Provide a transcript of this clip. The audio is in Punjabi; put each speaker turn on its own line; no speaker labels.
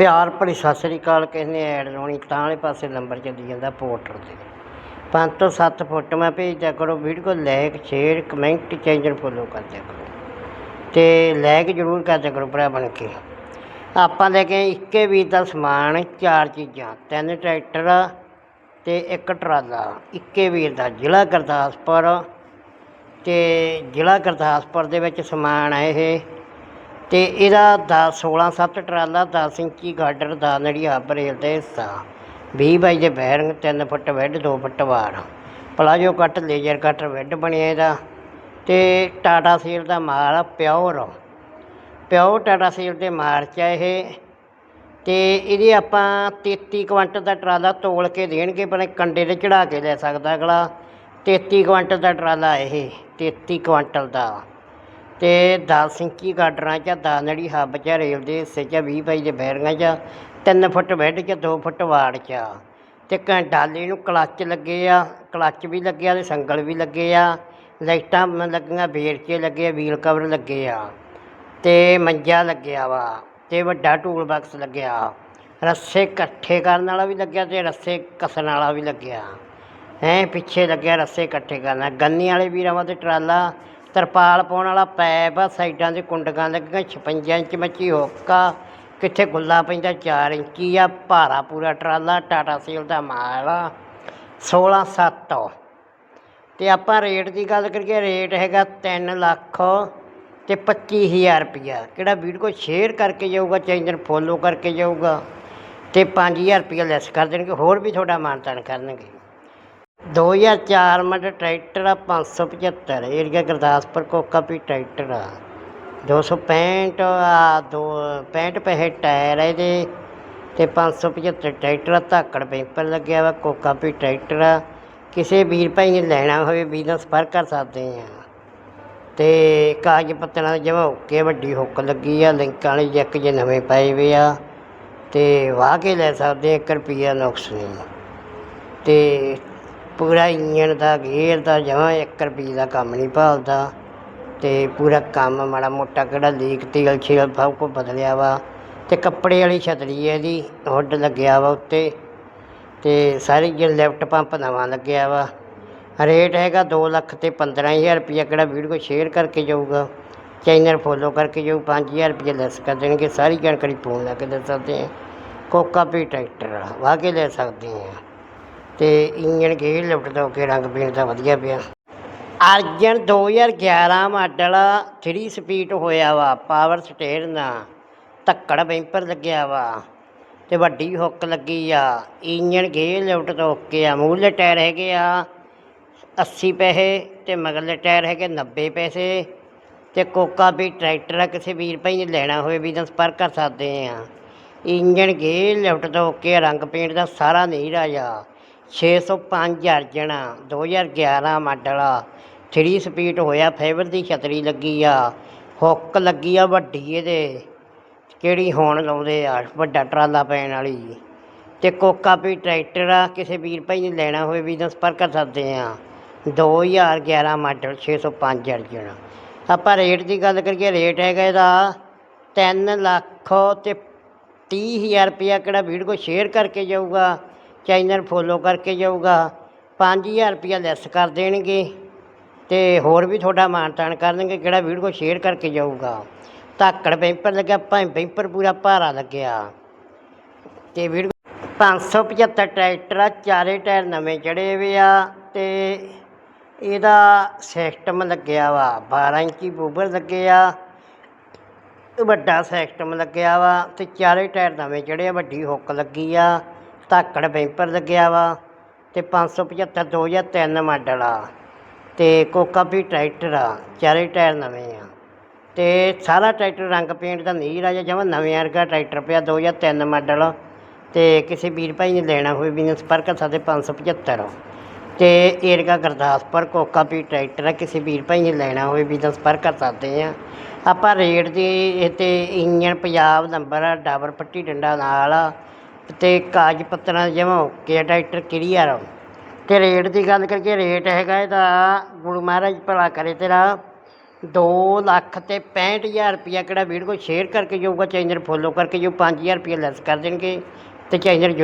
ਪਿਆਰ ਭਰੀ ਸਤਿ ਸ੍ਰੀ ਅਕਾਲ ਕਿਸੇ ਨੇ ਐਡ ਲਾਉਣੀ, ਤਾਂ ਵਾਲੇ ਪਾਸੇ ਨੰਬਰ ਚੱਲੀ ਜਾਂਦਾ ਪੋਰਟਰ ਤੇ। ਪੰਜ ਤੋਂ ਸੱਤ ਫੋਟੋਆਂ ਭੇਜਦਿਆ ਕਰੋ video like share comment channel follow ਕਰਦਿਆ ਕਰੋ। ਤੇ ਲਾਇਕ ਜ਼ਰੂਰ ਕਰਦਿਆ ਕਰੋ ਭਰਾ ਬਣ ਕੇ। ਆਪਾਂ ਲੈ ਕੇ ਇੱਕੇ ਵੀਰ ਦਾ ਸਮਾਨ, ਚਾਰ ਚੀਜ਼ਾਂ, ਤਿੰਨ ਟਰੈਕਟਰ ਤੇ ਇੱਕ ਟਰਾਲਾ। ਇੱਕੇ ਵੀਰ ਦਾ ਜ਼ਿਲ੍ਹਾ ਗੁਰਦਾਸਪੁਰ ਤੇ ਜ਼ਿਲ੍ਹਾ ਗੁਰਦਾਸਪੁਰ ਦੇ ਵਿੱਚ ਸਮਾਨ ਹੈ ਇਹ। ਤੇ ਇਹਦਾ 10 16 7 ਟਰਾਲਾ 10 ਇੰਚੀ ਗਾਡਰ ਦਾ ਨੜੀਆ ਹੱਬ ਰੇਲ ਦਾ ਹਿੱਸਾ। 20 ਬਾਈ ਦੇ ਬੈਰਿੰਗ 3 ਫੁੱਟ ਵੈੱਡ 2 ਫੁੱਟ ਵਾਰ ਪਲਾਜੋ ਕੱਟ, ਲੇਜ਼ਰ ਕੱਟ ਵੈੱਡ ਬਣਿਆ ਇਹਦਾ। ਤੇ ਟਾਟਾ ਸੇਲ ਦਾ ਮਾਲ ਪਿਓਰ। ਪਿਓਰ ਟਾਟਾ ਸੇਲ ਦੇ ਮਾਲ 'ਚ ਆ ਇਹ। ਤੇ ਇਹਦੇ ਆਪਾਂ 33 ਕੁਇੰਟਲ ਦਾ ਟਰਾਲਾ ਤੋਲ ਕੇ ਦੇਣਗੇ, ਪਰ ਕੰਡੇ ਤੇ ਚੜਾ ਕੇ ਲੈ ਸਕਦਾ ਅਗਲਾ। 33 ਕੁਇੰਟਲ ਦਾ ਟਰਾਲਾ ਇਹ 33 ਕੁਇੰਟਲ ਦਾ। ਤੇ 10 ਇੰਚੀ ਗਾਡਰਾਂ 'ਚ ਦਾਨੜੀ ਹੱਬ 'ਚ, ਰੇਲ ਦੇ ਹਿੱਸੇ 'ਚ 20 ਬਾਈ ਦੇ ਬੈਰਿੰਗਾਂ 'ਚ 3 ਫੁੱਟ ਬੈੱਡ 'ਚ 2 ਫੁੱਟ ਵਾੜ 'ਚ। ਤੇ ਕ ਡਾਲੇ ਨੂੰ ਕਲੱਚ ਲੱਗੇ ਆ, ਕਲੱਚ ਵੀ ਲੱਗਿਆ ਤੇ ਸੰਗਲ ਵੀ ਲੱਗੇ ਆ। ਲਾਈਟਾਂ ਲੱਗੀਆਂ ਵੇਰਚੇ ਲੱਗੇ ਆ, ਵੀਲ ਕਵਰ ਲੱਗੇ ਆ। ਤੇ ਮੰਜਾ ਲੱਗਿਆ ਵਾ, ਤੇ ਵੱਡਾ ਟੂਲ ਬਾਕਸ ਲੱਗਿਆ। ਰੱਸੇ ਇਕੱਠੇ ਕਰਨ ਵਾਲਾ ਵੀ ਲੱਗਿਆ ਤੇ ਰੱਸੇ ਕਸਣ ਵਾਲਾ ਵੀ ਲੱਗਿਆ। ਹੈਂ, ਪਿੱਛੇ ਲੱਗਿਆ ਰੱਸੇ ਇਕੱਠੇ ਕਰਨਾ ਗੰਨੇ ਵਾਲੇ ਵੀਰਾਂ ਵਾ ਤੇ ਟਰਾਲਾ ਤਰਪਾਲ ਪਾਉਣ ਵਾਲਾ ਪੈਪ ਆ, ਸਾਈਡਾਂ ਤੇ ਕੁੰਡਕਾਂ ਲੱਗੀਆਂ 56 ਇੰਚ ਮੱਚੀ ਹੋਕਾ, ਕਿੱਥੇ ਗੁੱਲਾ ਪੈਂਦਾ 4 ਇੰਚੀ ਆ, ਭਾਰਾ ਪੂਰਾ ਟਰਾਲਾ, ਟਾਟਾ ਸੇਲ ਦਾ ਮਾਲ ਆ 16 7 ਤੇ ਆਪਾਂ ਰੇਟ ਦੀ ਗੱਲ ਕਰੀਏ, ਰੇਟ ਹੈਗਾ 3 ਲੱਖ ਤੇ 25000 ਰੁਪਇਆ। ਕਿਹੜਾ ਵੀਡੀਓ ਸ਼ੇਅਰ ਕਰਕੇ ਜਾਊਗਾ ਚੈਨਲ ਫੋਲੋ ਕਰਕੇ ਜਾਊਗਾ, ਤੇ 5000 ਰੁਪਇਆ ਲੈਸ ਕਰ ਦੇਣਗੇ, ਹੋਰ ਵੀ ਤੁਹਾਡਾ ਮਾਨਤਾਨ ਕਰਨਗੇ। 2004 ਮਾਡਲ ਟਰੈਕਟਰ ਆ 575 ਏਰੀਆ ਗੁਰਦਾਸਪੁਰ ਕੋਕਾਪੀ ਟਰੈਕਟਰ ਆ। 265 ਆ, ਦੋ 65 ਪੈਸੇ ਟਾਇਰ ਆ ਇਹਦੇ ਤੇ 575 ਟਰੈਕਟਰ ਆ, ਧਾਕੜ ਪੈਂਪਰ ਲੱਗਿਆ ਵਾ ਕੋਕਾਪੀ ਟਰੈਕਟਰ ਆ। ਕਿਸੇ ਵੀਰ ਭਾਈ ਨੇ ਲੈਣਾ ਹੋਵੇ, ਵੀਰ ਨਾਲ ਸੰਪਰਕ ਕਰ ਸਕਦੇ ਆ। ਤੇ ਕਾਗਜ਼ ਪੱਤਰਾਂ ਦੇ ਜਮਾ ਓਕੇ ਵੱਡੀ ਹੁੱਕ ਲੱਗੀ ਆ, ਲਿੰਕਾਂ ਵਾਲੇ ਜੈਕ ਜੇ ਨਵੇਂ ਪਏ ਵੇ ਆ। ਤੇ ਵਾਹ ਕੇ ਲੈ ਸਕਦੇ 1 ਰੁਪਿਆ ਨੁਕਸ ਨਹੀਂ। ਤੇ ਪੂਰਾ ਇੰਜਣ ਦਾ, ਗੇਅਰ ਦਾ, ਜਮਾਂ ਇੱਕ ਰੁਪਈਏ ਦਾ ਕੰਮ ਨਹੀਂ ਭਾਲਦਾ। ਅਤੇ ਪੂਰਾ ਕੰਮ ਮਾੜਾ ਮੋਟਾ ਕਿਹੜਾ ਲੀਕ, ਤੇਲ ਸ਼ੇਲ ਸਭ ਕੁਛ ਬਦਲਿਆ ਵਾ। ਅਤੇ ਕੱਪੜੇ ਵਾਲੀ ਛਤਰੀ ਹੈ ਇਹਦੀ, ਹੁੱਡ ਲੱਗਿਆ ਵਾ ਉੱਤੇ। ਅਤੇ ਸਾਰੀ ਜੇ ਲਿਫਟ ਪੰਪ ਨਵਾਂ ਲੱਗਿਆ ਵਾ। ਰੇਟ ਹੈਗਾ ਦੋ ਲੱਖ ਅਤੇ ਪੰਦਰਾਂ ਹਜ਼ਾਰ ਰੁਪਈਆ, ਕਿਹੜਾ ਵੀਡੀਓ ਸ਼ੇਅਰ ਕਰਕੇ ਜਾਊਗਾ। ਚੈਨਲ ਫੋਲੋ ਕਰਕੇ ਜਾਊ 5000 ਰੁਪਇਆ ਲੈਸ ਕਰ ਦੇਣਗੇ। ਸਾਰੀ ਜਾਣਕਾਰੀ ਫੋਨ ਲਾ ਕੇ ਦੇ ਸਕਦੇ ਹਾਂ? ਕੋਕਾ ਪੀ ਟਰੈਕਟਰ ਵਾਹ ਕੇ ਲੈ ਸਕਦੇ ਹਾਂ। ਅਤੇ ਇੰਜਣ ਗੇਅਰ ਲਿਫਟ ਦਾ ਕੇ ਰੰਗ ਪੇਂਟ ਦਾ ਵਧੀਆ ਪਿਆ। ਅਰਜਨ 2011 ਮਾਡਲ 3 ਸਪੀਡ ਹੋਇਆ ਵਾ ਪਾਵਰ ਸਟੇਅਰ ਨਾਲ। ਧੱਕੜ ਬੈਂਪਰ ਲੱਗਿਆ ਵਾ ਤੇ ਵੱਡੀ ਹੁੱਕ ਲੱਗੀ ਆ। ਇੰਜਣ ਗੇਅਰ ਲਿਫਟ ਤੋਂ ਓਕੇ ਆ ਮੂਹਰਲੇ ਟਾਇਰ ਹੈਗੇ ਆ 80 ਪੈਸੇ ਤੇ ਮਗਰਲੇ ਟਾਇਰ ਹੈਗੇ 90 ਪੈਸੇ ਤੇ ਕੋਕਾ ਵੀ ਟਰੈਕਟਰ ਆ ਕਿਸੇ ਵੀਰ ਭਾਈ ਨੇ ਲੈਣਾ ਹੋਵੇ ਵੀ ਤਾਂ ਸੰਪਰਕ ਕਰ ਸਕਦੇ ਆ। ਇੰਜਣ ਗੇਅਰ ਲਿਫਟ ਤੋਂ ਓਕੇ ਆ, ਰੰਗ ਪੇਂਟ ਦਾ ਸਾਰਾ ਨਹੀਂ ਰਾਜਾ 605 ਅਰਜਨ 2011 ਮਾਡਲ 3 ਸਪੀਡ ਹੋਇਆ ਫੇਵਰ ਦੀ ਛਤਰੀ ਲੱਗੀ ਆ। ਹੁੱਕ ਲੱਗੀ ਆ ਵੱਡੀ ਇਹਦੇ। ਕਿਹੜੀ ਹੋਣ ਲਾਉਂਦੇ ਆ, ਵੱਡਾ ਟਰਾਲਾ ਪੈਣ ਵਾਲੀ। ਤੇ ਕੋਕਾ ਵੀ ਟਰੈਕਟਰ ਆ, ਕਿਸੇ ਵੀਰ ਭਾਈ ਨੇ ਲੈਣਾ ਹੋਵੇ ਵੀ ਤਾਂ ਸੰਪਰਕ ਕਰ ਸਕਦੇ ਆ। 2011 ਮਾਡਲ 605 ਅਰਜਨ ਆਪਾਂ ਰੇਟ ਦੀ ਗੱਲ ਕਰੀਏ ਰੇਟ ਹੈਗਾ ਇਹਦਾ 3 ਲੱਖ ਤੇ 30000 ਰੁਪਇਆ ਕਿਹੜਾ ਵੀਡੀਓ ਸ਼ੇਅਰ ਕਰਕੇ ਜਾਊਗਾ। ਚੈਨਲ ਫੋਲੋ ਕਰਕੇ ਜਾਊਗਾ 5000 ਰੁਪਇਆ ਲੈਸ ਕਰ ਦੇਣਗੇ ਤੇ ਹੋਰ ਵੀ ਤੁਹਾਡਾ ਮਾਣ ਮਾਨਤਾਨ ਕਰਨਗੇ, ਕਿਹੜਾ ਵੀਡੀਓ ਸ਼ੇਅਰ ਕਰਕੇ ਜਾਊਗਾ। ਧਾਕੜ ਬੈਂਪਰ ਲੱਗਿਆ, ਭਾਵੇਂ ਪੈਂਪਰ ਪੂਰਾ ਭਾਰਾ ਲੱਗਿਆ। ਤੇ ਵੀਡੀਓ 575 ਟਰੈਕਟਰ ਆ, ਚਾਰੇ ਟਾਇਰ ਨਵੇਂ ਚੜੇ ਵੇ ਆ ਤੇ ਇਹਦਾ ਸਿਸਟਮ ਲੱਗਿਆ ਵਾ 12 ਇੰਚੀ ਬੂਬਰ ਲੱਗੇ ਆ, ਵੱਡਾ ਸਿਸਟਮ ਲੱਗਿਆ ਵਾ ਤੇ ਚਾਰੇ ਟਾਇਰ ਨਵੇਂ ਚੜੇ ਆ, ਵੱਡੀ ਹੁੱਕ ਲੱਗੀ ਆ। ਧਾਕੜ ਬੈਂਪਰ ਲੱਗਿਆ ਵਾ ਤੇ 575 2003 ਮਾਡਲ ਆ ਤੇ ਕੋਕਾ ਵੀ ਟਰੈਕਟਰ ਆ, ਚਾਰੇ ਟਾਇਰ ਨਵੇਂ ਆ। ਤੇ ਸਾਰਾ ਟਰੈਕਟਰ ਰੰਗ ਪੇਂਟ ਦਾ ਨਹੀਂ ਰਾਜਾ ਜਮਾ ਨਵੇਂ ਵਰਗਾ ਟਰੈਕਟਰ ਪਿਆ 2003 ਮਾਡਲ। ਤੇ ਕਿਸੇ ਵੀਰ ਭਾਈ ਨੇ ਲੈਣਾ ਹੋਵੇ ਵੀ ਸੰਪਰਕ ਕਰ ਸਕਦੇ 575 ਤੇ ਏਰਗਾ ਗੁਰਦਾਸਪੁਰ ਕੋਕਾ ਵੀ ਟਰੈਕਟਰ ਆ, ਕਿਸੇ ਵੀਰ ਭਾਈ ਨੇ ਲੈਣਾ ਹੋਵੇ ਵੀ ਤਾਂ ਸੰਪਰਕ ਕਰ ਸਕਦੇ ਆ। ਆਪਾਂ ਰੇਟ ਦੀ ਇਹ ਤੇ ਇੰਜਨ ਪੰਜਾਬ ਨੰਬਰ ਆ, ਡਾਬਰ ਪੱਟੀ ਡੰਡਾ ਨਾਲ ਅਤੇ ਕਾਗਜ਼ ਪੱਤਰਾਂ ਜਮਾ ਓਕੇ ਆ ਟਰੈਕਟਰ ਕਲੀਅਰ ਤੇ ਰੇਟ ਦੀ ਗੱਲ ਕਰੀਏ ਰੇਟ ਹੈਗਾ ਇਹਦਾ, ਗੁਰੂ ਮਹਾਰਾਜ ਭਲਾ ਕਰੇ ਤੇਰਾ। ਦੋ ਲੱਖ ਅਤੇ ਪੈਂਹਠ ਹਜ਼ਾਰ ਰੁਪਈਆ ਕਿਹੜਾ ਵੀਡੀਓ ਸ਼ੇਅਰ ਕਰਕੇ ਜਾਊਗਾ ਚੈਨਲ ਫੋਲੋ ਕਰਕੇ ਜੋ 5000 ਰੁਪਇਆ ਲੈਸ ਕਰ ਦੇਣਗੇ ਤੇ ਚੈਨਲ